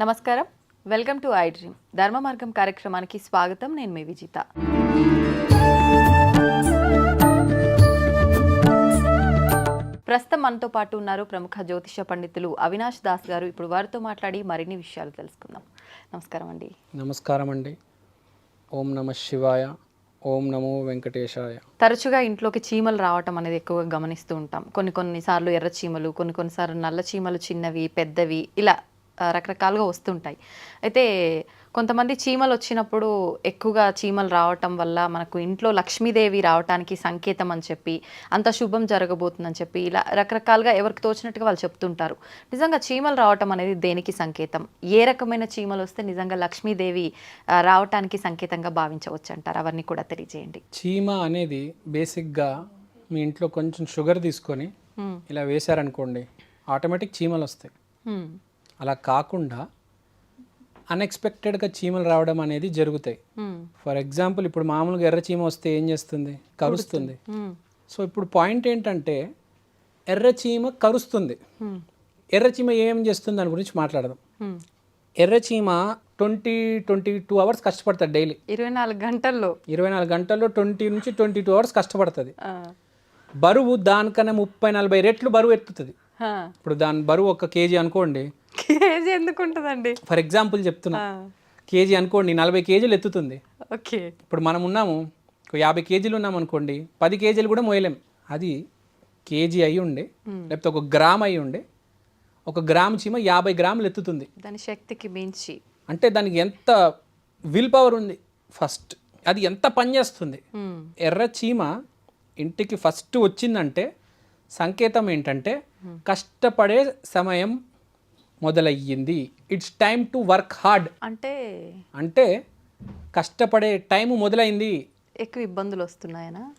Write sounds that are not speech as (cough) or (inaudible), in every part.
నమస్కారం. Welcome to I dream. Dharma Margam కార్యక్రమానికి స్వాగతం. నేను మీ విజిత. ప్రస్తుతం మనతో పాటు ఉన్నారు ప్రముఖ జ్యోతిష పండితులు అవినాష్ దాస్ గారు. ఇప్పుడు వారితో మాట్లాడి మరిన్ని విషయాలు తెలుసుకుందాం. నమస్కారం అండి. నమస్కారం అండి. ఓం నమ శివాయ. ఓం నమో వెంకటేశాయ. తరచుగా ఇంట్లోకి చీమలు రావటం అనేది ఎక్కువగా గమనిస్తూ ఉంటాం. కొన్ని కొన్నిసార్లు ఎర్ర చీమలు కొన్ని కొన్నిసార్లు నల్ల చీమలు చిన్నవి పెద్దవి ఇలా రకరకాలుగా వస్తుంటాయి. అయితే కొంతమంది చీమలు వచ్చినప్పుడు ఎక్కువగా చీమలు రావటం వల్ల మనకు ఇంట్లో లక్ష్మీదేవి రావటానికి సంకేతం అని చెప్పి అంత శుభం జరగబోతుందని చెప్పి ఇలా రకరకాలుగా ఎవరికి తోచినట్టుగా వాళ్ళు చెప్తుంటారు. నిజంగా చీమలు రావటం అనేది దేనికి సంకేతం? ఏ రకమైన చీమలు వస్తే నిజంగా లక్ష్మీదేవి రావటానికి సంకేతంగా భావించవచ్చు అంటారు? అవన్నీ కూడా తెలియజేయండి. చీమ అనేది బేసిక్గా మీ ఇంట్లో కొంచెం షుగర్ తీసుకొని. ఇలా వేశారనుకోండి ఆటోమేటిక్ చీమలు వస్తాయి. అలా కాకుండా అన్ఎక్స్పెక్టెడ్గా చీమలు రావడం అనేది జరుగుతాయి. ఫర్ ఎగ్జాంపుల్ ఇప్పుడు మామూలుగా ఎర్ర చీమ వస్తే ఏం చేస్తుంది కరుస్తుంది. సో ఇప్పుడు పాయింట్ ఏంటంటే ఎర్ర చీమ కరుస్తుంది హ్మ్. ఎర్ర చీమ ఏం చేస్తుంది దాని గురించి మాట్లాడదాం. ఎర్ర చీమ ట్వంటీ ట్వంటీ టూ అవర్స్ కష్టపడుతుంది డైలీ ఇరవై నాలుగు గంటల్లో ఇరవై నాలుగు గంటల్లో ట్వంటీ నుంచి ట్వంటీ టూ అవర్స్ కష్టపడుతుంది. బరువు దానికన్నా ముప్పై నలభై రెట్లు బరువు ఎత్తుతుంది. ఇప్పుడు దాని బరువు ఒక కేజీ అనుకోండి కేజీ ఎందుకు ఉంటుందండి ఫర్ ఎగ్జాంపుల్ చెప్తున్నా. కేజీ అనుకోండి నలభై కేజీలు ఎత్తుతుంది. ఓకే. ఇప్పుడు మనం ఉన్నాము ఒక యాభై కేజీలు ఉన్నాం అనుకోండి పది కేజీలు కూడా మోయలేం. అది కేజీ అయి ఉండే లేకపోతే ఒక గ్రామ్ అయి ఉండే ఒక గ్రామ్ చీమ యాభై గ్రాములు ఎత్తుతుంది. దాని శక్తికి మించి. అంటే దానికి ఎంత విల్ పవర్ ఉంది? ఫస్ట్ అది ఎంత పని చేస్తుంది. ఎర్ర చీమ ఇంటికి ఫస్ట్ వచ్చిందంటే సంకేతం ఏంటంటే కష్టపడే సమయం మొదలయ్యింది. It's time to work hard అంటే అంటే కష్టపడే టైం మొదలైంది. ఎక్కువ ఇబ్బందులు వస్తున్నాయనా.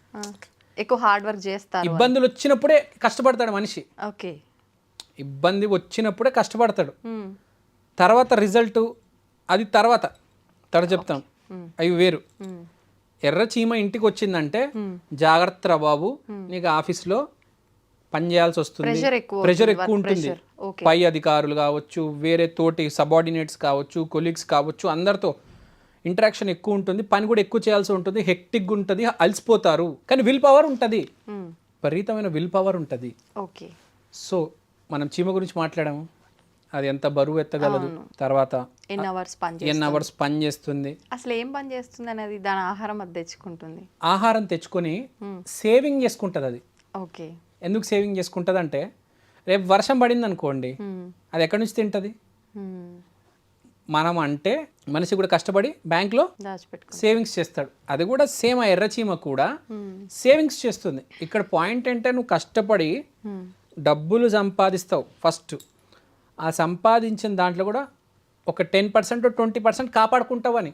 ఎక్కువ హార్డ్ వర్క్ చేస్తారు ఇబ్బందులు వచ్చినప్పుడే కష్టపడతాడు మనిషి. ఓకే. ఇబ్బంది వచ్చినప్పుడే కష్టపడతాడు. హ్మ్. తర్వాత రిజల్ట్ అది తర్వాత. తర్వాత చెప్తాం అవి వేరు. హ్మ్. ఎర్ర చీమ ఇంటికి వచ్చిందంటే జాగ్రత్త రా బాబు. నీకు ఆఫీస్లో పని చేయాల్సి వస్తుంది. ప్రెషర్ ఎక్కువ ఉంటుంది. పై అధికారులు కావచ్చు వేరే తోటి సబార్డినేట్స్ కావచ్చు కొలీగ్స్ కావచ్చు అందరితో ఇంటరాక్షన్ ఎక్కువ ఉంటుంది. పని కూడా ఎక్కువ చేయాల్సి ఉంటుంది. హెక్టిక్ ఉంటుంది. అలసిపోతారు. కానీ విల్ పవర్ ఉంటుంది. విపరీతమైన విల్ పవర్ ఉంటుంది. ఓకే సో మనం చీమ గురించి మాట్లాడాము. అది ఎంత బరువు ఎత్తగలదు. తర్వాత ఎన్ని అవర్స్ పని ఎన్ని అవర్స్ పని చేస్తుంది. అసలు ఏం పని చేస్తుంది అనేది దాని ఆహారం అది తెచ్చుకుంటుంది. ఆహారం తెచ్చుకొని సేవింగ్ చేసుకుంటుంది అది. ఓకే ఎందుకు సేవింగ్ చేసుకుంటుంది అంటే రేపు వర్షం పడింది అనుకోండి. అది ఎక్కడి నుంచి తింటుంది. మనం అంటే మనిషి కూడా కష్టపడి బ్యాంక్లో సేవింగ్స్ చేస్తాడు. అది కూడా సేమ్ ఆ ఎర్రచీమ కూడా. సేవింగ్స్ చేస్తుంది. ఇక్కడ పాయింట్ ఏంటంటే నువ్వు కష్టపడి డబ్బులు సంపాదిస్తావు ఫస్ట్. ఆ సంపాదించిన దాంట్లో కూడా ఒక టెన్ పర్సెంట్ ట్వంటీ పర్సెంట్ కాపాడుకుంటావని.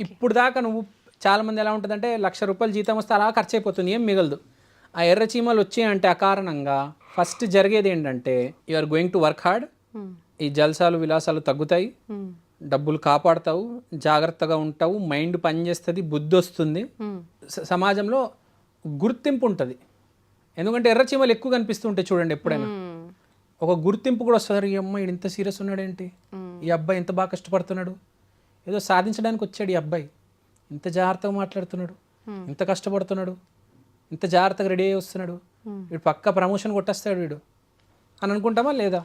ఇప్పుడు దాకా నువ్వు చాలామంది ఎలా ఉంటుందంటే లక్ష రూపాయలు జీతం వస్తే అలా ఖర్చు అయిపోతుంది ఏం మిగలదు. ఆ ఎర్ర చీమలు వచ్చాయంటే అకారణంగా ఫస్ట్ జరిగేది ఏంటంటే you are going to work hard. ఈ జల్సాలు విలాసాలు తగ్గుతాయి హ్మ్. డబ్బులు కాపాడుతావు జాగ్రత్తగా ఉంటావు మైండ్ పనిచేస్తుంది బుద్ధి వస్తుంది. స- సమాజంలో గుర్తింపు ఉంటుంది ఎందుకంటే ఎర్ర చీమలు ఎక్కువ కనిపిస్తుంటాయి చూడండి ఎప్పుడైనా హ్మ్. ఒక గుర్తింపు కూడా వస్తుంది ఈ అమ్మాయి ఇంత సీరియస్ ఉన్నాడేంటి. ఈ అబ్బాయి ఎంత బాగా కష్టపడుతున్నాడు ఏదో సాధించడానికి వచ్చాడు ఈ అబ్బాయి ఇంత జాగ్రత్తగా మాట్లాడుతున్నాడు. ఇంత కష్టపడుతున్నాడు ఇంత జాగ్రత్తగా రెడీ అయ్యి వస్తున్నాడు. వీడు పక్క ప్రమోషన్ కొట్టేస్తాడు వీడు. అని అనుకుంటామా లేదా?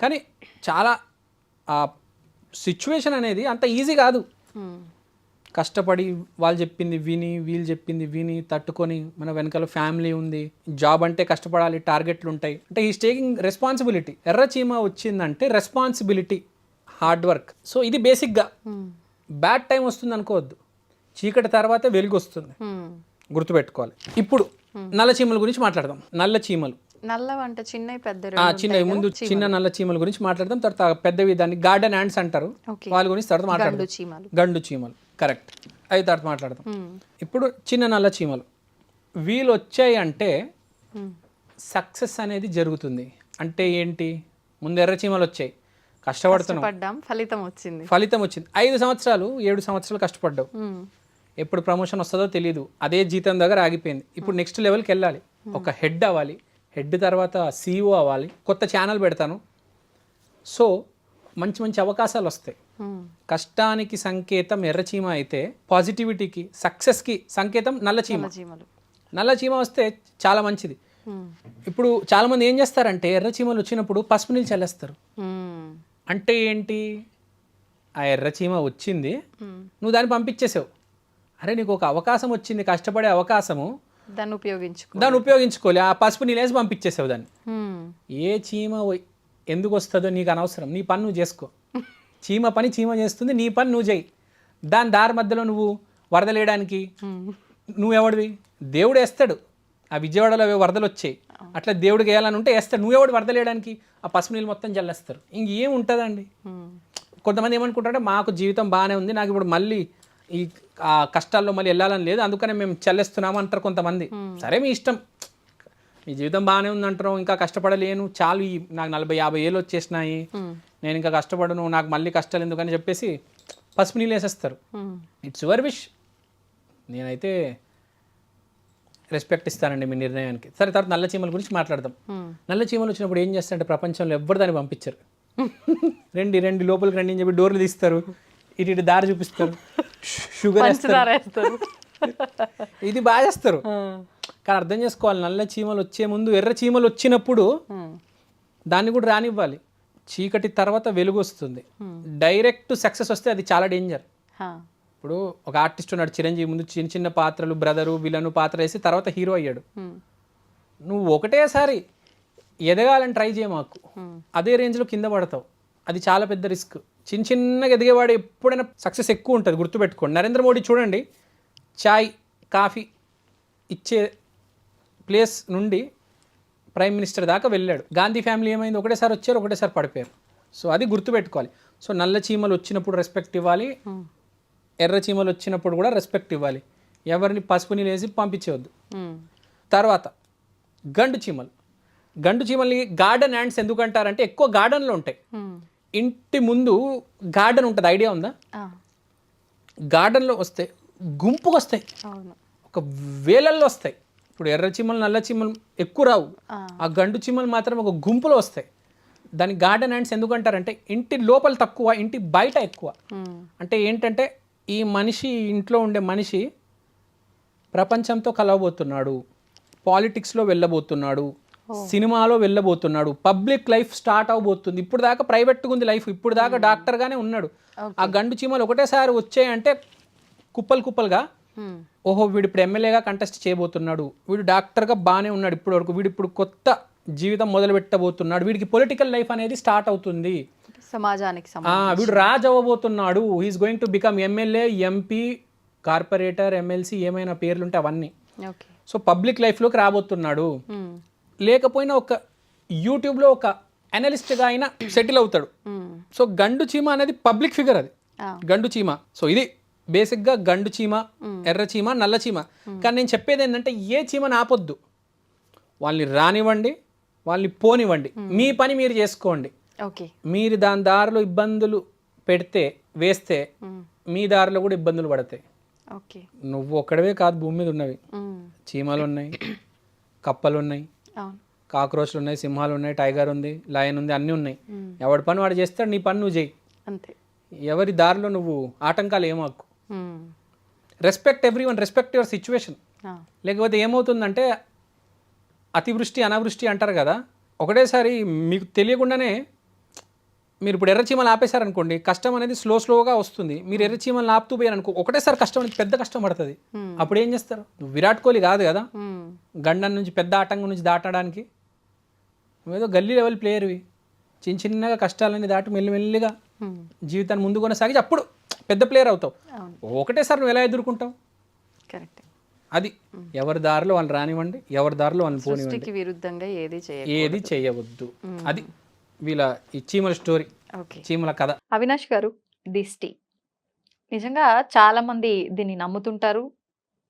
కానీ చాలా ఆ సిచ్యువేషన్ అనేది అంత ఈజీ కాదు. కష్టపడి వాళ్ళు చెప్పింది విని వీళ్ళు చెప్పింది విని తట్టుకొని మన వెనకాల ఫ్యామిలీ ఉంది. జాబ్ అంటే కష్టపడాలి టార్గెట్లు ఉంటాయి. అంటే ఈ టేకింగ్ రెస్పాన్సిబిలిటీ ఎర్ర చీమ వచ్చిందంటే రెస్పాన్సిబిలిటీ హార్డ్ వర్క్ సో ఇది బేసిక్గా. బ్యాడ్ టైం వస్తుంది అనుకోవద్దు చీకటి తర్వాత వెలుగు వస్తుంది. గుర్తుపెట్టుకోవాలి. ఇప్పుడు నల్ల చీమల గురించి మాట్లాడదాం. నల్ల చీమలు. నల్లవి అంటే చిన్నవి పెద్ద చిన్న ముందు చిన్న నల్ల చీమల గురించి మాట్లాడదాం. తర్వాత పెద్దవి దాన్ని గార్డెన్ యాండ్స్ అంటారు. వాళ్ళ గురించి తర్వాత మాట్లాడదాం. గండు చీమలు. గండు చీమలు. కరెక్ట్. అవి తర్వాత మాట్లాడదాం. ఇప్పుడు చిన్న నల్ల చీమలు. వీళ్ళు వచ్చాయి అంటే. సక్సెస్ అనేది జరుగుతుంది. అంటే ఏంటి? ముందు ఎర్ర చీమలు వచ్చాయి. కష్టపడుతున్నాం. ఫలితం వచ్చింది. ఫలితం వచ్చింది. ఐదు సంవత్సరాలు ఏడు సంవత్సరాలు కష్టపడ్డావు. ఎప్పుడు ప్రమోషన్ వస్తుందో తెలియదు అదే జీతం దగ్గర ఆగిపోయింది. ఇప్పుడు నెక్స్ట్ లెవెల్కి వెళ్ళాలి. ఒక హెడ్ అవ్వాలి. హెడ్ తర్వాత సీఈఓ అవ్వాలి. కొత్త ఛానల్ పెడతాను. సో మంచి మంచి అవకాశాలు వస్తాయి. ఉమ్, కష్టానికి సంకేతం ఎర్రచీమ అయితే పాజిటివిటీకి సక్సెస్కి సంకేతం నల్ల చీమ. నల్ల చీమలు. నల్ల చీమ వస్తే చాలా మంచిది. ఇప్పుడు చాలామంది ఏం చేస్తారంటే ఎర్ర చీమలు వచ్చినప్పుడు పసుపు నీళ్ళు చల్లేస్తారు. అంటే ఏంటి? ఆ ఎర్ర చీమ వచ్చింది. నువ్వు దాన్ని పంపించేసావు. అరే నీకు ఒక అవకాశం వచ్చింది కష్టపడే అవకాశము. దాన్ని ఉపయోగించుకో. దాన్ని ఉపయోగించుకోలే ఆ పసుపు నీళ్ళేసి పంపించేసావు దాన్ని. ఏ చీమ ఎందుకు వస్తుందో నీకు అనవసరం నీ పని నువ్వు చేసుకో. (laughs) చీమ పని చీమ చేస్తుంది నీ పని నువ్వు చేయి. దాని దారి మధ్యలో నువ్వు వరదలేయడానికి నువ్వెవడివి దేవుడు వేస్తాడు. ఆ విజయవాడలో వరదలు వచ్చాయి. అట్లా దేవుడికి వేయాలని ఉంటే వేస్తాడు. నువ్వెవడు వరదలేయడానికి? ఆ పసుపు నీళ్ళు మొత్తం జల్లేస్తారు ఇంకేం ఉంటుందండి? ఉమ్, కొంతమంది ఏమనుకుంటారంటే మాకు జీవితం బాగానే ఉంది నాకు ఇప్పుడు మళ్ళీ ఈ కష్టాల్లో మళ్ళీ వెళ్ళాలని లేదు. అందుకనే మేము చెల్లేస్తున్నాము అంటారు కొంతమంది. సరే మీ ఇష్టం. మీ జీవితం బాగానే ఉంది అంటారు ఇంకా కష్టపడలేను. చాలు ఈ నాకు నలభై యాభై ఏళ్ళు వచ్చేసినాయి. నేను ఇంకా కష్టపడను. నాకు మళ్ళీ కష్టాలు ఎందుకని చెప్పేసి పసుపు నీళ్ళు వేసేస్తారు. ఇట్స్ యువర్ విష్ నేనైతే రెస్పెక్ట్ ఇస్తానండి మీ నిర్ణయానికి. సరే తర్వాత నల్ల చీమల గురించి మాట్లాడదాం. నల్ల చీమలు వచ్చినప్పుడు ఏం చేస్తారంటే ప్రపంచంలో ఎవ్వరు దాన్ని పంపించరు. (laughs) రండి రండి లోపలికి రండి అని చెప్పి డోర్లు తీస్తారు. ఇటు ఇటు దారి చూపిస్తారు. షుగర్ వేస్తారు. ఇది బాగా చేస్తారు. కానీ అర్థం చేసుకోవాలి నల్ల చీమలు వచ్చే ముందు ఎర్ర చీమలు వచ్చినప్పుడు దాన్ని కూడా రానివ్వాలి. చీకటి తర్వాత వెలుగు వస్తుంది. డైరెక్ట్ సక్సెస్ వస్తే అది చాలా డేంజర్ ఇప్పుడు ఒక ఆర్టిస్ట్ ఉన్నాడు చిరంజీవి ముందు చిన్న చిన్న పాత్రలు బ్రదరు విలను పాత్ర వేసి తర్వాత హీరో అయ్యాడు. నువ్వు ఒకటేసారి ఎదగాలని ట్రై చేయ మాకు. ఉమ్, అదే రేంజ్లో కింద పడతావు. అది చాలా పెద్ద రిస్క్ చిన్న చిన్నగా ఎదిగేవాడు ఎప్పుడైనా సక్సెస్ ఎక్కువ ఉంటుంది గుర్తుపెట్టుకోండి. నరేంద్ర మోడీ చూడండి చాయ్ కాఫీ ఇచ్చే ప్లేస్ నుండి ప్రైమ్ మినిస్టర్ దాకా వెళ్ళాడు. గాంధీ ఫ్యామిలీ ఏమైంది? ఒకటేసారి వచ్చారు ఒకటేసారి పడిపోయారు. సో అది గుర్తుపెట్టుకోవాలి. సో నల్ల చీమలు వచ్చినప్పుడు రెస్పెక్ట్ ఇవ్వాలి. ఎర్ర చీమలు వచ్చినప్పుడు కూడా రెస్పెక్ట్ ఇవ్వాలి. ఎవరిని పసుపు నీళ్ళు వేసి పంపించవద్దు తర్వాత గండు చీమలు. గండు చీమల్ని గార్డెన్ యాండ్స్ ఎందుకు అంటారంటే ఎక్కువ గార్డెన్లో ఉంటాయి. ఇంటి ముందు గార్డెన్ ఉంటుంది. ఐడియా ఉందా? గార్డెన్లో వస్తాయి. గుంపుగా వస్తాయి. ఒక వేలల్లో వస్తాయి. ఇప్పుడు ఎర్ర చీమలు నల్ల చీమలు ఎక్కువ రావు. ఆ, గండు చీమలు మాత్రం ఒక గుంపులో వస్తాయి. దాని గార్డెన్ యాండ్స్ ఎందుకు అంటారంటే ఇంటి లోపల తక్కువ ఇంటి బయట ఎక్కువ. అంటే ఏంటంటే ఈ మనిషి ఇంట్లో ఉండే మనిషి ప్రపంచంతో కలవబోతున్నాడు. పాలిటిక్స్లో వెళ్ళబోతున్నాడు. సినిమాలో వెళ్ళబోతున్నాడు. పబ్లిక్ లైఫ్ స్టార్ట్ అవబోతుంది. ఇప్పుడు దాకా ప్రైవేట్గా ఉంది లైఫ్. ఇప్పుడు దాకా డాక్టర్గానే ఉన్నాడు. ఆ గండు చీమలు ఒకటేసారి వచ్చాయంటే కుప్పలు కుప్పలుగా ఓహో వీడు ఇప్పుడు ఎమ్మెల్యేగా కంటెస్ట్ చేయబోతున్నాడు. వీడు డాక్టర్గా బాగానే ఉన్నాడు ఇప్పటి వరకు వీడు ఇప్పుడు కొత్త జీవితం మొదలు పెట్టబోతున్నాడు. వీడికి పొలిటికల్ లైఫ్ అనేది స్టార్ట్ అవుతుంది. సమాజానికి వీడు రాజు అవ్వబోతున్నాడు. He's going to become MLA MP corporator MLC ఏమైనా పేర్లుంటే అవన్నీ. సో పబ్లిక్ లైఫ్లోకి రాబోతున్నాడు. లేకపోయినా ఒక యూట్యూబ్లో ఒక అనలిస్ట్గా అయినా సెటిల్ అవుతాడు. సో గండు చీమ అనేది పబ్లిక్ ఫిగర్ అది. గండు చీమ. సో ఇది బేసిక్గా గండు చీమ ఎర్ర చీమ నల్ల చీమ. కానీ నేను చెప్పేది ఏంటంటే ఏ చీమని ఆపొద్దు. వాళ్ళని రానివ్వండి వాళ్ళని పోనివ్వండి. మీ. పని మీరు చేసుకోండి. మీరు దాని దారిలో ఇబ్బందులు పెడితే వేస్తే మీ. దారిలో కూడా ఇబ్బందులు పడతాయి. ఓకే. నువ్వు ఒక్కడవే కాదు భూమి మీద ఉన్నవి. చీమలు ఉన్నాయి కప్పలు ఉన్నాయి కాక్రోచ్లు ఉన్నాయి సింహాలు ఉన్నాయి టైగర్ ఉంది లయన్ ఉంది అన్నీ ఉన్నాయి. ఎవడి పని వాడు చేస్తాడు నీ పని నువ్వు చేయి. అంతే. ఎవరి దారిలో నువ్వు ఆటంకాలు ఏమాకు? Respect everyone respect your situation లేకపోతే ఏమవుతుందంటే అతివృష్టి అనావృష్టి అంటారు కదా ఒకటేసారి మీకు తెలియకుండానే మీరు ఇప్పుడు ఎర్రచీమలు ఆపేశారనుకోండి కష్టం అనేది స్లో స్లోగా వస్తుంది. మీరు ఎర్రచీమలు ఆపుతూ పోయారనుకో ఒకటేసారి కష్టం అనేది పెద్ద కష్టం పడుతుంది. అప్పుడు ఏం చేస్తారు? నువ్వు విరాట్ కోహ్లీ కాదు కదా. గండం నుంచి పెద్ద ఆటంకం నుంచి దాటడానికి. నువ్వేదో గల్లీ లెవెల్ ప్లేయర్వి చిన్న చిన్నగా కష్టాలన్నీ దాటి మెల్లిమెల్లిగా జీవితాన్ని ముందు కొనసాగి అప్పుడు పెద్ద ప్లేయర్ అవుతావు. ఒకటేసారి నువ్వు ఎలా ఎదుర్కొంటావు? కరెక్ట్. అది. ఎవరి దారిలో వాళ్ళు రానివ్వండి ఎవరి దారిలో వాళ్ళు పోనివ్వండి. విరుద్ధంగా ఏది ఏది చేయవద్దు. అది. వీళ్ళ ఈ చీమల స్టోరీ ఓకే. చీమల కథ. అవినాష్ గారు దిష్టి. నిజంగా చాలా మంది దీన్ని నమ్ముతుంటారు.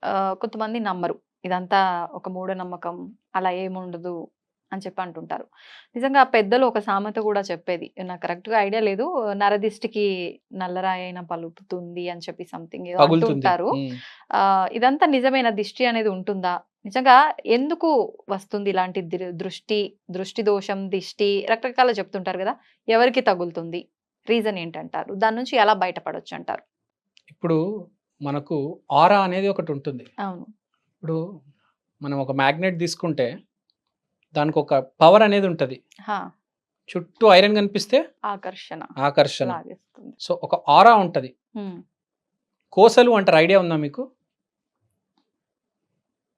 ఆ, కొంతమంది నమ్మరు. ఇదంతా ఒక మూఢనమ్మకం. అలా ఏముండదు. అని చెప్పి అంటుంటారు. నిజంగా పెద్దలు ఒక సామెత కూడా చెప్పేది. నాకు కరెక్ట్గా ఐడియా లేదు నరదిష్టికి నల్లరాయి అయినా పలుకుతుంది అని చెప్పి సంథింగ్ ఏదో అంటుంటారు ఇదంతా నిజమైన? దిష్టి అనేది ఉంటుందా? నిజంగా ఎందుకు వస్తుంది ఇలాంటి దృ- దృష్టి దృష్టి దోషం దిష్టి రకరకాల చెప్తుంటారు కదా? ఎవరికి తగులుతుంది? రీజన్ ఏంటంటారు? దాని నుంచి ఎలా బయటపడొచ్చు అంటారు? ఇప్పుడు మనకు ఆరా అనేది ఒకటి ఉంటుంది. అవును. ఇప్పుడు మనం ఒక మ్యాగ్నెట్ తీసుకుంటే దానికి ఒక పవర్ అనేది ఉంటుంది. చుట్టూ ఐరన్ కనిపిస్తే ఆకర్షణ. ఆకర్షణ. సో ఒక ఆరా ఉంటుంది. కోసలు అంటారు ఐడియా ఉందా మీకు?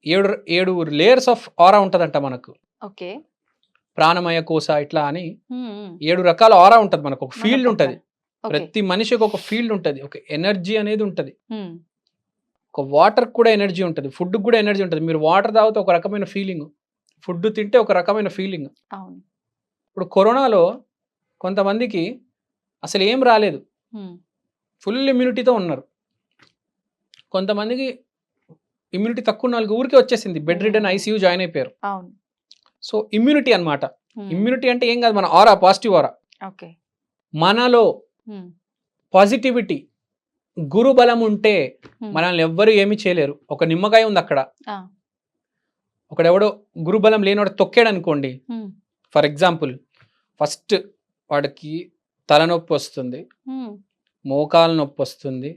ఏడు ఏడు లేయర్స్ ఆఫ్ ఆరా ఉంటుందంట మనకు. ఓకే. ప్రాణమయ కోస ఇట్లా అని. ఏడు రకాల ఆరా ఉంటుంది మనకు. ఒక ఫీల్డ్ ఉంటుంది. ప్రతి మనిషికి ఒక ఫీల్డ్ ఉంటుంది. ఒక ఎనర్జీ అనేది ఉంటుంది. ఒక వాటర్ కూడా ఎనర్జీ ఉంటుంది. ఫుడ్ కూడా ఎనర్జీ ఉంటుంది. మీరు వాటర్ తాగితే ఒక రకమైన ఫీలింగ్ ఫుడ్ తింటే ఒక రకమైన ఫీలింగ్. అవును. ఇప్పుడు కరోనాలో కొంతమందికి అసలు ఏం రాలేదు. ఫుల్ ఇమ్యూనిటీతో ఉన్నారు. కొంతమందికి ఇమ్యూనిటీ తక్కువ వాళ్ళకి ఊరికే వచ్చేసింది. బెడ్ రిటర్న్ ఐసీయూ జాయిన్ అయిపోయారు. సో ఇమ్యూనిటీ అన్నమాట. ఉమ్, ఇమ్యూనిటీ అంటే ఏం కాదు మన ఆరా పాజిటివ్ ఆరా. ఓకే. మనలో పాజిటివిటీ గురు బలం ఉంటే మనల్ని ఎవ్వరు ఏమీ చేయలేరు. ఒక నిమ్మకాయ ఉంది అక్కడ ఒకడెవడో గురుబలం లేనివాడు తొక్కాడు అనుకోండి ఫర్ ఎగ్జాంపుల్ ఫస్ట్ వాడికి తలనొప్పి వస్తుంది. మోకాలు నొప్పి వస్తుంది.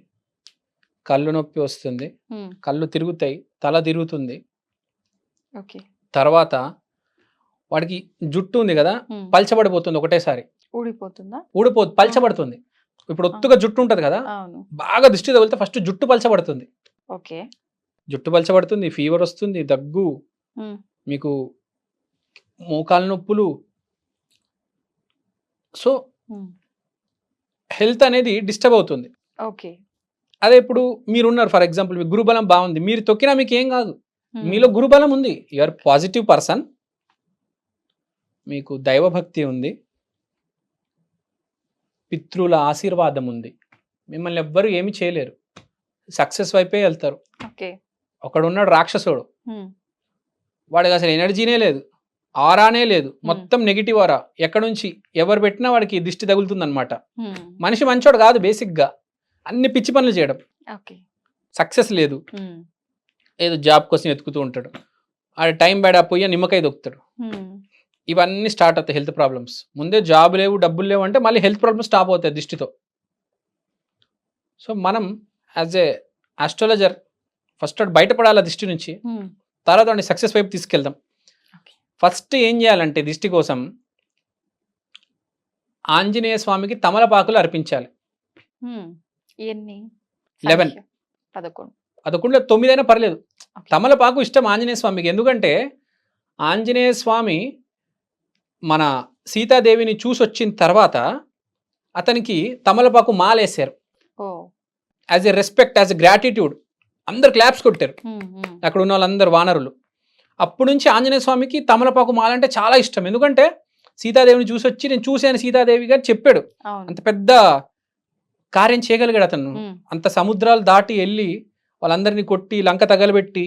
కళ్ళు నొప్పి వస్తుంది. కళ్ళు తిరుగుతాయి తల తిరుగుతుంది. ఓకే. తర్వాత వాడికి జుట్టు ఉంది కదా పల్చబడిపోతుంది ఒకటేసారి. ఊడిపోతుందా? ఊడిపో పల్చబడుతుంది. ఇప్పుడు ఒత్తుగా జుట్టు ఉంటుంది కదా బాగా దృష్టి తగిలితే ఫస్ట్ జుట్టు పల్చబడుతుంది. ఓకే. జుట్టు పల్చబడుతుంది ఫీవర్ వస్తుంది దగ్గు మీకు మోకాలు నొప్పులు. సో హెల్త్ అనేది డిస్టర్బ్ అవుతుంది. ఓకే. అదే ఇప్పుడు మీరున్నారు ఫర్ ఎగ్జాంపుల్ మీ గురుబలం బాగుంది మీరు తొక్కినా మీకు ఏం కాదు. మీలో గురుబలం ఉంది. Your positive person. మీకు దైవభక్తి ఉంది. పితృల ఆశీర్వాదం ఉంది. మిమ్మల్ని ఎవ్వరు ఏమి చేయలేరు. సక్సెస్ వైపే వెళ్తారు. ఒకడున్నాడు రాక్షసుడు. వాడికి అసలు ఎనర్జీనే లేదు. ఆరానే లేదు. మొత్తం నెగిటివ్ ఆరా. ఎక్కడి నుంచి ఎవరు పెట్టినా వాడికి దిష్టి తగులుతుంది అనమాట ఉమ్, మనిషి మంచోడు కాదు బేసిక్గా. అన్ని పిచ్చి పనులు చేయడం. సక్సెస్ లేదు. ఏదో జాబ్ కోసం ఎతుకుతూ ఉంటాడు. ఆడ టైం బేడా పోయి నిమ్మకాయ దొక్కుతాడు. ఇవన్నీ స్టార్ట్ అవుతాయి హెల్త్ ప్రాబ్లమ్స్. ముందే జాబ్ లేవు డబ్బులు లేవు అంటే మళ్ళీ హెల్త్ ప్రాబ్లమ్స్ స్టాప్ అవుతాయి దిష్టితో. సో మనం యాజ్ ఏ ఆస్ట్రాలజర్ ఫస్ట్ బయటపడాలి ఆ దిష్టి నుంచి. తర్వాత వాడిని సక్సెస్ వైపు తీసుకెళ్దాం. ఫస్ట్ ఏం చేయాలంటే దిష్టి కోసం ఆంజనేయ స్వామికి తమలపాకులు అర్పించాలి ఉమ్. ఎన్ని 11. సంఖ్య? పదకొండు అదొకుండా తొమ్మిదైనా పర్లేదు. తమలపాకు ఇష్టం ఆంజనేయ స్వామికి ఎందుకంటే ఆంజనేయ స్వామి మన సీతాదేవిని చూసి వచ్చిన తర్వాత అతనికి తమలపాకు మాలేశారు as a respect as a gratitude అందరు క్లాప్స్ కొట్టారు. అక్కడ ఉన్న వాళ్ళందరు వానరులు. అప్పటి నుంచి ఆంజనేయ స్వామికి తమలపాకు మాల అంటే చాలా ఇష్టం. ఎందుకంటే సీతాదేవిని చూసి వచ్చి నేను చూశాను సీతాదేవి గారు చెప్పాడు. అంత పెద్ద కార్యం చేయగలిగాడు అతను. అంత సముద్రాలు దాటి వెళ్ళి వాళ్ళందరినీ కొట్టి Lanka తగలబెట్టి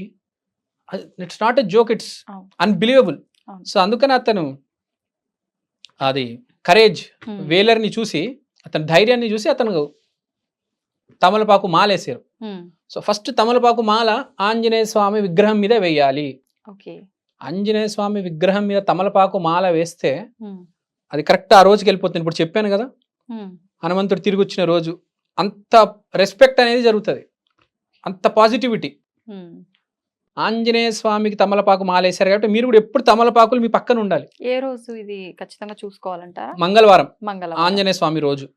it's not a joke it's. Unbelievable. So అందుకని అతను అది కరేజ్ వేలర్ని చూసి అతని ధైర్యాన్ని చూసి అతను తమలపాకు మాలేసారు సో ఫస్ట్ తమలపాకు మాల ఆంజనేయ స్వామి విగ్రహం మీద వేయాలి ఓకే ఆంజనేయ స్వామి విగ్రహం మీద తమలపాకు మాల వేస్తే అది కరెక్ట్ ఆ రోజుకి వెళ్ళిపోతుంది. ఇప్పుడు చెప్పాను కదా. ఉమ్, హనుమంతుడు తిరిగి వచ్చిన రోజు అంత రెస్పెక్ట్ అనేది జరుగుతుంది. అంత పాజిటివిటీ ఉమ్. ఆంజనేయ స్వామికి తమలపాకు మాలేశారు కాబట్టి మీరు కూడా ఎప్పుడు తమలపాకులు మీ పక్కన ఉండాలి. ఏ రోజు ఇది ఖచ్చితంగా చూసుకోవాలంటారా? మంగళవారం. మంగళవారం. ఆంజనేయ స్వామి రోజు.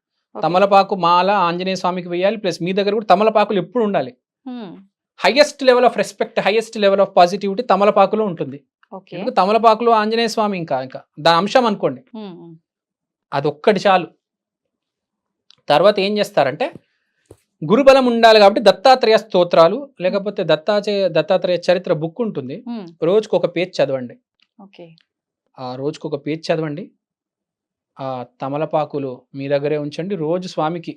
తమలపాకు మాల ఆంజనేయ స్వామికి వేయాలి ప్లస్ మీ దగ్గర కూడా తమలపాకులు ఎప్పుడు ఉండాలి. Highest level of respect highest level of positivity తమలపాకులో ఉంటుంది. ఎందుకు? తమలపాకులో ఆంజనేయ స్వామి ఇంకా ఇంకా దాని అంశం అనుకోండి. ఉమ్, అదొక్కటి చాలు. తర్వాత ఏం చేస్తారంటే గురుబలం ఉండాలి కాబట్టి దత్తాత్రేయ స్తోత్రాలు లేకపోతే దత్తాత్రేయ దత్తాత్రేయ చరిత్ర బుక్ ఉంటుంది. రోజుకు ఒక పేజ్ చదవండి. ఆ రోజుకు ఒక పేజ్ చదవండి. ఆ తమలపాకులు మీ దగ్గరే ఉంచండి. రోజు స్వామికి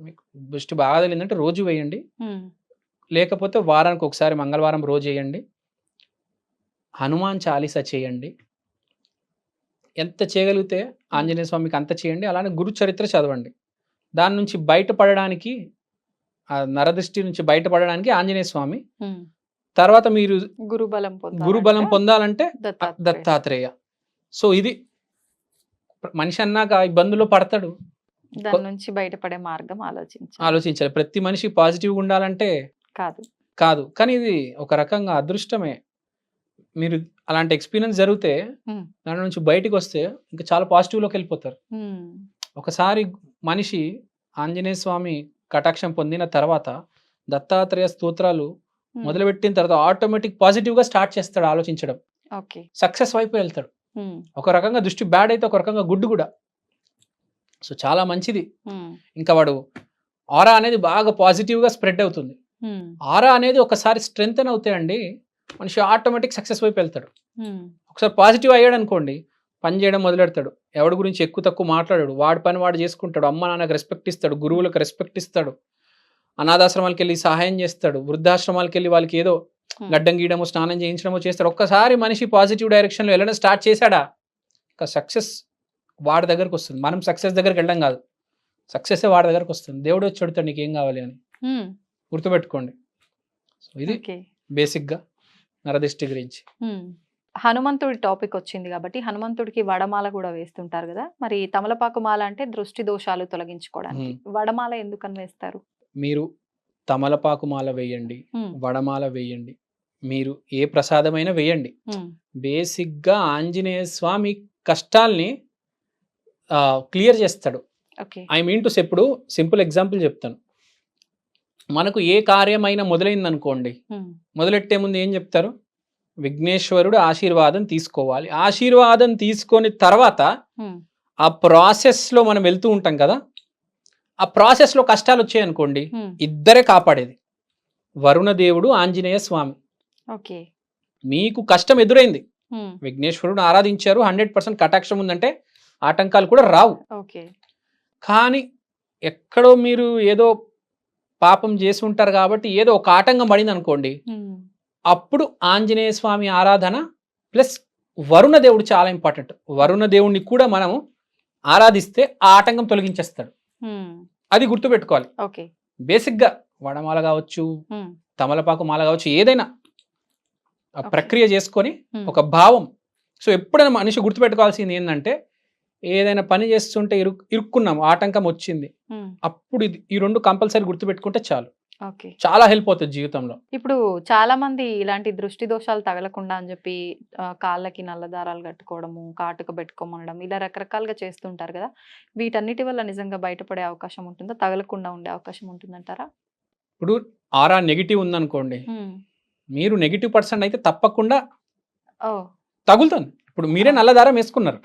మీకు దృష్టి బాగా తగిలిందంటే రోజు వేయండి. లేకపోతే వారానికి ఒకసారి మంగళవారం రోజు వేయండి. హనుమాన్ చాలీసా చేయండి. ఎంత చేయగలిగితే ఆంజనేయ స్వామికి అంత చేయండి. అలానే గురు చరిత్ర చదవండి. దాని నుంచి బయటపడడానికి ఆ నరదృష్టి నుంచి బయటపడడానికి ఆంజనేయ స్వామి. తర్వాత మీరు గురుబలం గురుబలం పొందాలంటే. దత్తాత్రేయ. సో ఇది మనిషి అన్నాక ఇబ్బందుల్లో పడతాడు. దాని నుంచి బయటపడే మార్గం ఆలోచించాలి. ఆలోచించాలి. ప్రతి మనిషి పాజిటివ్గా ఉండాలంటే కాదు. కాదు. కానీ ఇది ఒక రకంగా అదృష్టమే. మీరు అలాంటి ఎక్స్పీరియన్స్ జరిగితే. దాని నుంచి బయటికి వస్తే ఇంకా చాలా పాజిటివ్లోకి వెళ్ళిపోతారు. ఒకసారి మనిషి ఆంజనేయ స్వామి కటాక్షం పొందిన తర్వాత దత్తాత్రేయ స్తోత్రాలు. మొదలుపెట్టిన తర్వాత ఆటోమేటిక్ పాజిటివ్గా స్టార్ట్ చేస్తాడు ఆలోచించడం. సక్సెస్ వైపు వెళ్తాడు. ఒక రకంగా దృష్టి బ్యాడ్ అయితే ఒక రకంగా గుడ్ కూడా సో చాలా మంచిది. ఇంకా వాడు ఆరా అనేది బాగా పాజిటివ్గా స్ప్రెడ్ అవుతుంది. ఆరా అనేది ఒకసారి స్ట్రెంగ్త్ అవుతాయండి మనిషి ఆటోమేటిక్ సక్సెస్ వైపు వెళ్తాడు. ఒకసారి పాజిటివ్ అయ్యాడు అనుకోండి పని చేయడం మొదలెడతాడు ఎవడి గురించి ఎక్కువ తక్కువ మాట్లాడాడు వాడి పని వాడు చేసుకుంటాడు అమ్మ నాన్నకు రెస్పెక్ట్ ఇస్తాడు గురువులకు రెస్పెక్ట్ ఇస్తాడు అనాథాశ్రమాలకు వెళ్ళి సహాయం చేస్తాడు వృద్ధాశ్రమాలకు వెళ్ళి వాళ్ళకి ఏదో. గడ్డం గీయడము స్నానం చేయించడము చేస్తాడు. ఒక్కసారి మనిషి పాజిటివ్ డైరెక్షన్లో వెళ్ళడం స్టార్ట్ చేశాడా? ఇంకా సక్సెస్ వాడి దగ్గరకు వస్తుంది. మనం సక్సెస్ దగ్గరికి వెళ్ళడం కాదు. సక్సెస్ వాడి దగ్గరకు వస్తుంది. దేవుడు వచ్చి అడుగుతాడు నీకు ఏం కావాలి అని? ఉమ్. గుర్తుపెట్టుకోండి. సో ఇది బేసిక్గా నరదిష్టి గురించి. ఉమ్. హనుమంతుడి టాపిక్ వచ్చింది కాబట్టి హనుమంతుడికి వడమాల కూడా వేస్తుంటారు కదా? మరి తమలపాకు మాల అంటే దృష్టి దోషాలు తొలగించుకోవడానికి. వడమాల ఎందుకని వేస్తారు? మీరు తమలపాకు మాల వేయండి. వడమాల వేయండి మీరు ఏ ప్రసాదమైనా వేయండి. బేసిక్గా ఆంజనేయ స్వామి కష్టాల్ని క్లియర్ చేస్తాడు ఐ మీన్ టు ఇప్పుడు సింపుల్ ఎగ్జాంపుల్ చెప్తాను మనకు ఏ కార్యమైనా మొదలైంది అనుకోండి. మొదలెట్టే ముందు ఏం చెప్తారు విఘ్నేశ్వరుడు ఆశీర్వాదం తీసుకోవాలి ఆశీర్వాదం తీసుకొని తర్వాత. ఆ ప్రాసెస్లో మనం వెళ్తూ ఉంటాం కదా ఆ ప్రాసెస్లో కష్టాలు వచ్చాయి అనుకోండి ఉమ్. ఇద్దరే కాపాడేది వరుణదేవుడు ఆంజనేయ స్వామి ఓకే మీకు కష్టం ఎదురైంది. విఘ్నేశ్వరుడు ఆరాధించారు హండ్రెడ్ పర్సెంట్ కటాక్షం ఉందంటే ఆటంకాలు కూడా రావు ఓకే కానీ ఎక్కడో మీరు ఏదో పాపం చేసి ఉంటారు కాబట్టి ఏదో ఒక ఆటంకం పడింది అనుకోండి. అప్పుడు ఆంజనేయ స్వామి ఆరాధన ప్లస్ వరుణ దేవుడు చాలా ఇంపార్టెంట్ వరుణ దేవుడిని కూడా మనము ఆరాధిస్తే ఆ ఆటంకం తొలగించేస్తాడు. అది గుర్తుపెట్టుకోవాలి ఓకే బేసిక్గా వడమాల కావచ్చు. తమలపాకు మాల కావచ్చు ఏదైనా ఆ. ప్రక్రియ చేసుకొని. ఒక భావం సో ఎప్పుడైనా మనిషి గుర్తుపెట్టుకోవాల్సింది ఏంటంటే ఏదైనా పని చేస్తుంటే ఇరు ఇరుక్కున్నాం ఆటంకం వచ్చింది. అప్పుడు ఇది ఈ రెండు కంపల్సరీ గుర్తుపెట్టుకుంటే చాలు చాలా హెల్ప్ అవుతుంది జీవితంలో. ఇప్పుడు చాలా మంది ఇలాంటి దృష్టి దోషాలు తగలకుండా అని చెప్పి కాళ్ళకి నల్ల దారాలు కట్టుకోవడము కాటుక పెట్టుకోమనడం ఇలా రకరకాలుగా చేస్తుంటారు కదా. వీటన్నిటి వల్ల నిజంగా బయటపడే అవకాశం ఉంటుందా? తగలకుండా ఉండే అవకాశం ఉంటుందంటారా? ఇప్పుడు ఆరా నెగిటివ్ ఉందనుకోండి. మీరు నెగిటివ్ పర్సన్ అయితే తప్పకుండా తగులుతుంది. ఇప్పుడు మీరే నల్ల దారం వేసుకున్నారు.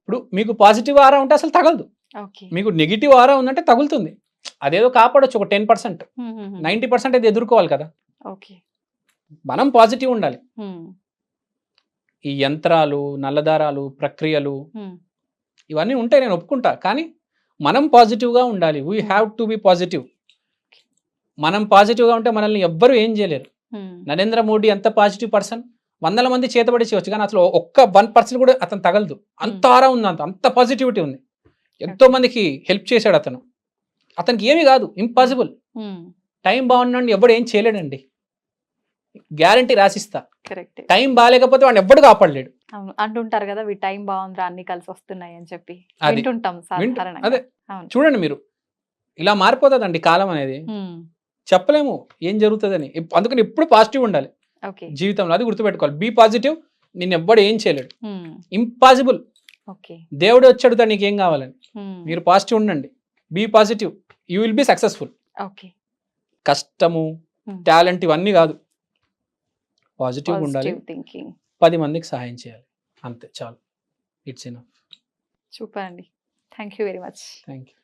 ఇప్పుడు మీకు పాజిటివ్ ఆరా ఉంటే అసలు తగలదు. ఓకే. మీకు నెగిటివ్ ఆరా ఉందంటే తగులుతుంది. అదేదో కాపాడొచ్చు ఒక ten percent. Um, um, um. Ninety percent అయితే ఎదుర్కోవాలి కదా. మనం పాజిటివ్ ఉండాలి. ఈ యంత్రాలు నల్లదారాలు ప్రక్రియలు. ఇవన్నీ ఉంటాయి నేను ఒప్పుకుంటా కానీ మనం పాజిటివ్గా ఉండాలి. We have to be positive మనం పాజిటివ్గా ఉంటే మనల్ని ఎవ్వరూ ఏం చేయలేరు. నరేంద్ర మోడీ ఎంత పాజిటివ్ పర్సన్? వందల మంది చేతబడి చేయవచ్చు కానీ అసలు ఒక్క వన్ పర్సెంట్ కూడా అతను తగలదు. అంత ఆరా ఉంది అంత అంత పాజిటివిటీ ఉంది. ఎంతో మందికి హెల్ప్ చేశాడు అతను. అతనికి ఏమీ కాదు ఇంపాసిబుల్. టైం బాగున్నాడు ఎవడు ఏం చేయలేడండి. గ్యారంటీ రాసిస్తా. కరెక్ట్ టైం బాగాలేకపోతే వాడిని ఎవ్వడు కాపాడలేడు. అంటుంటారు కదా వీ టైం బాగుందిరా అన్ని కలిసి వస్తున్నాయి అని చెప్పి. అది. వింటుంటాం వింటు- సాధారణంగా. అదే. అవును. చూడండి మీరు. ఇలా మారిపోతుందండి కాలం అనేది. ఉమ్. చెప్పలేము ఏం జరుగుతుందని. అందుకని ఎప్పుడు పాజిటివ్ ఉండాలి. జీవితంలో అది గుర్తుపెట్టుకోవాలి. బీ పాజిటివ్ నిన్ను ఎవ్వడు ఏం చేయలేడు. ఇంపాసిబుల్ ఓకే దేవుడు వచ్చాడుతా నీకు ఏం కావాలని. ఉమ్. మీరు పాజిటివ్ ఉండండి. Be positive you will be successful okay కష్టము Hmm. టాలెంట్ ఇవన్నీ కాదు. పాజిటివ్గా ఉండాలి. పాజిటివ్ థింకింగ్ పది మందికి సహాయం చేయాలి. అంతే చాలు. ఇట్స్ ఇనఫ్ సూపర్ అండి. Thank you very much thank you